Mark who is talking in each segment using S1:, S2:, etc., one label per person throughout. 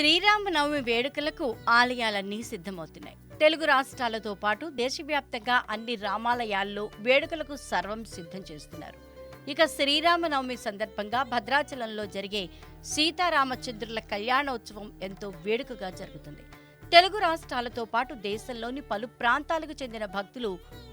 S1: శ్రీరామనవమి వేడుకలకు ఆలయాలన్నీ సిద్ధమవుతున్నాయి. తెలుగు రాష్ట్రాలతో పాటు దేశవ్యాప్తంగా అన్ని రామాలయాల్లో వేడుకలకు సర్వం సిద్ధం చేస్తున్నారు. ఇక శ్రీరామనవమి సందర్భంగా భద్రాచలంలో జరిగే సీతారామచంద్రుల కళ్యాణోత్సవం ఎంతో వేడుకగా జరుగుతుంది. తెలుగు రాష్ట్రాలతో పాటు దేశంలోని పలు ప్రాంతాలకు చెందిన భక్తులు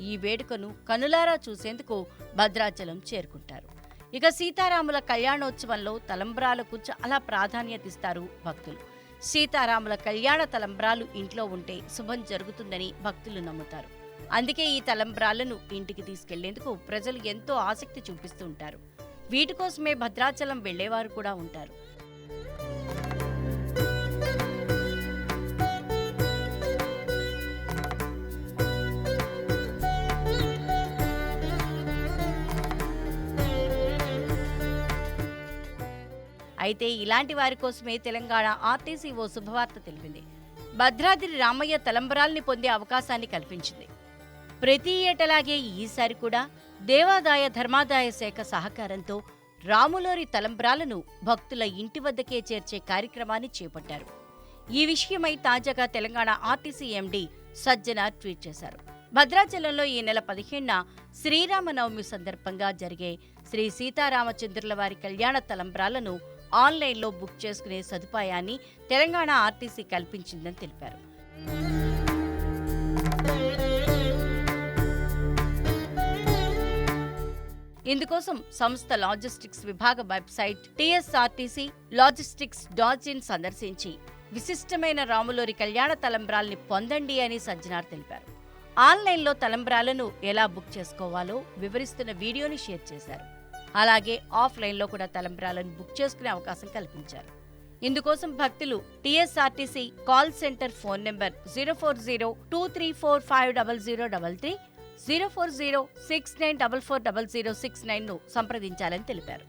S1: ఈ వేడుకను కనులారా చూసేందుకు భద్రాచలం చేరుకుంటారు. ఇక సీతారాముల కళ్యాణోత్సవంలో తలంబ్రాలకు చాలా ప్రాధాన్యత ఇస్తారు భక్తులు. సీతారాముల కళ్యాణ తలంబ్రాలు ఇంట్లో ఉంటే శుభం జరుగుతుందని భక్తులు నమ్ముతారు. అందుకే ఈ తలంబ్రాలను ఇంటికి తీసుకెళ్ళేందుకు ప్రజలు ఎంతో ఆసక్తి చూపిస్తూ ఉంటారు. వీటి కోసమే భద్రాచలం వెళ్ళేవారు కూడా ఉంటారు. అయితే ఇలాంటి వారి కోసమే తెలంగాణ ఆర్టీసీ ఓ శుభవార్త తెలిపింది. భద్రాద్రి రామయ్య తలంబరాల్ని పొందే అవకాశాన్ని కల్పించింది. ప్రతి ఏటలాగే ఈసారి కూడా దేవాదాయ ధర్మాదాయ శాఖ సహకారంతో రాములోరి తలంబ్రాలను భక్తుల ఇంటి వద్దకే చేర్చే కార్యక్రమాన్ని చేపట్టారు. ఈ విషయమై తాజాగా Telangana RTC MD Sajjana tweet చేశారు. భద్రాచలంలో ఈ నెల పదిహేనున శ్రీరామనవమి సందర్భంగా జరిగే శ్రీ సీతారామచంద్రుల వారి కళ్యాణ తలంబ్రాలను ఆన్లైన్లో బుక్ చేసుకునే సదుపాయాన్ని తెలంగాణ ఆర్టీసీ కల్పించిందని తెలిపారు. ఇందుకోసం సంస్థ లాజిస్టిక్స్ విభాగ website TSRTC logistics dot in సందర్శించి విశిష్టమైన రాములోరి కళ్యాణ తలంబ్రాల్ని పొందండి అని సజ్జనార్ తెలిపారు. ఆన్లైన్లో తలంబ్రాలను ఎలా బుక్ చేసుకోవాలో వివరిస్తున్న వీడియోని షేర్ చేశారు. అలాగే ఆఫ్లైన్లో కూడా తలంబ్రాలను బుక్ చేసుకునే అవకాశం కల్పించారు. ఇందుకోసం భక్తులు TSRTC call centre phone number zero four zero two three four five double zero double three zero four zero six nine double four double zero six నైన్ను సంప్రదించాలని తెలిపారు.